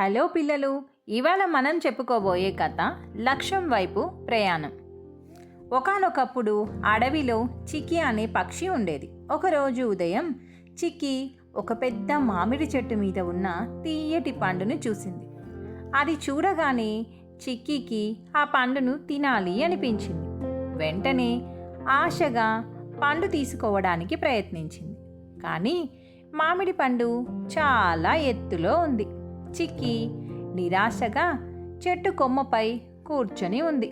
Hello పిల్లలు ఇవాళ మనం చెప్పుకోబోయే కథ లక్ష్యం వైపు ప్రయాణం. ఒకానొకప్పుడు అడవిలో చిక్కి అనే పక్షి ఉండేది. ఒకరోజు ఉదయం చిక్కి ఒక పెద్ద మామిడి చెట్టు మీద ఉన్న తీయటి పండును చూసింది. అది చూడగానే చిక్కీకి ఆ పండును తినాలి అనిపించింది. వెంటనే ఆశగా పండు తీసుకోవడానికి ప్రయత్నించింది. కానీ మామిడి పండు చాలా ఎత్తులో ఉంది. చిక్కి నిరాశగా చెట్టు కొమ్మపై కూర్చొని ఉంది.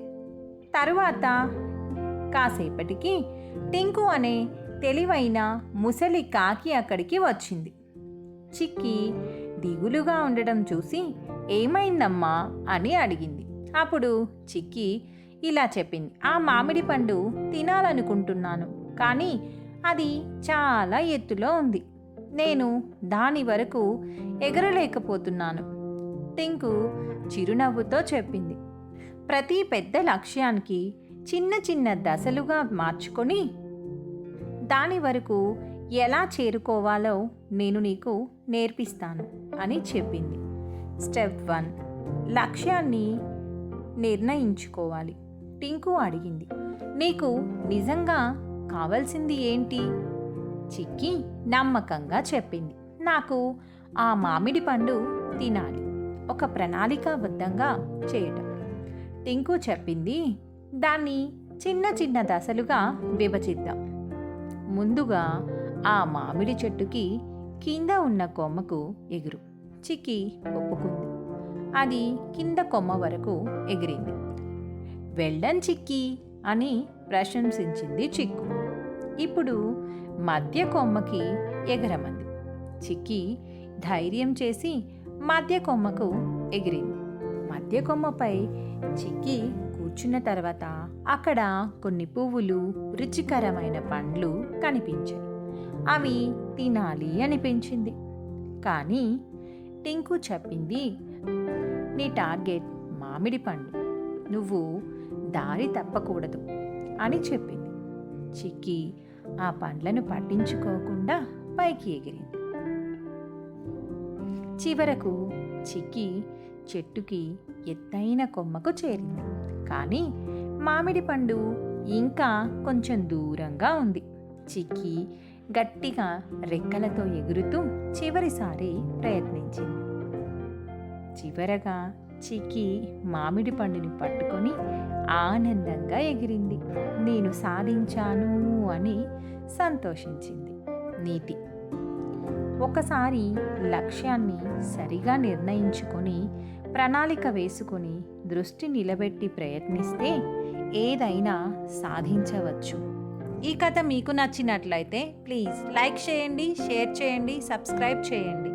తరువాత కాసేపటికి టింకు అనే తెలివైన ముసలి కాకి అక్కడికి వచ్చింది. చిక్కి దిగులుగా ఉండడం చూసి ఏమైందమ్మా అని అడిగింది. అప్పుడు చిక్కి ఇలా చెప్పింది. ఆ మామిడి పండు తినాలనుకుంటున్నాను కానీ అది చాలా ఎత్తులో ఉంది. నేను దాని వరకు ఎగరలేకపోతున్నాను. టింకు చిరునవ్వుతో చెప్పింది. ప్రతి పెద్ద లక్ష్యానికి చిన్న చిన్న దశలుగా మార్చుకొని దాని వరకు ఎలా చేరుకోవాలో నేను నీకు నేర్పిస్తాను అని చెప్పింది. స్టెప్ వన్ లక్ష్యాన్ని నిర్ణయించుకోవాలి. టింకు అడిగింది. నీకు నిజంగా కావాల్సింది ఏంటి? చిక్కి నమ్మకంగా చెప్పింది. నాకు ఆ మామిడి పండు తినాలి. ఒక ప్రణాళికాబద్ధంగా చేయటం. టింకు చెప్పింది దాన్ని చిన్న చిన్న దశలుగా విభజిద్దాం. ముందుగా ఆ మామిడి చెట్టుకి కింద ఉన్న కొమ్మకు ఎగురు. చిక్కి ఒప్పుకుంది. అది కింద కొమ్మ వరకు ఎగిరింది. వెళ్ళం చిక్కి అని ప్రశంసించింది చిక్కు. ఇప్పుడు మధ్య కొమ్మకి ఎగరమంది. చిక్కి ధైర్యం చేసి మధ్య కొమ్మకు ఎగిరింది. మధ్య కొమ్మపై చిక్కి కూర్చున్న తర్వాత అక్కడ కొన్ని పువ్వులు రుచికరమైన పండ్లు కనిపించాయి. అవి తినాలి అనిపించింది. కానీ టింకు చెప్పింది నీ టార్గెట్ మామిడి పండు. నువ్వు దారి తప్పకూడదు అని చెప్పింది. చిక్కి ఆ పండ్లను పట్టించుకోకుండా పైకి ఎగిరింది. చివరకు చిక్కి చెట్టుకి ఎత్తైన కొమ్మకు చేరింది. కానీ మామిడి పండు ఇంకా కొంచెం దూరంగా ఉంది. చిక్కి గట్టిగా రెక్కలతో ఎగురుతూ చివరిసారి ప్రయత్నించింది. చివరగా చికి మామిడి పండుని పట్టుకొని ఆనందంగా ఎగిరింది. నేను సాధించాను అని సంతోషించింది నీతి. ఒకసారి లక్ష్యాన్ని సరిగా నిర్ణయించుకొని ప్రణాళిక వేసుకొని దృష్టి నిలబెట్టి ప్రయత్నిస్తే ఏదైనా సాధించవచ్చు. ఈ కథ మీకు నచ్చినట్లయితే ప్లీజ్ లైక్ చేయండి షేర్ చేయండి సబ్స్క్రైబ్ చేయండి.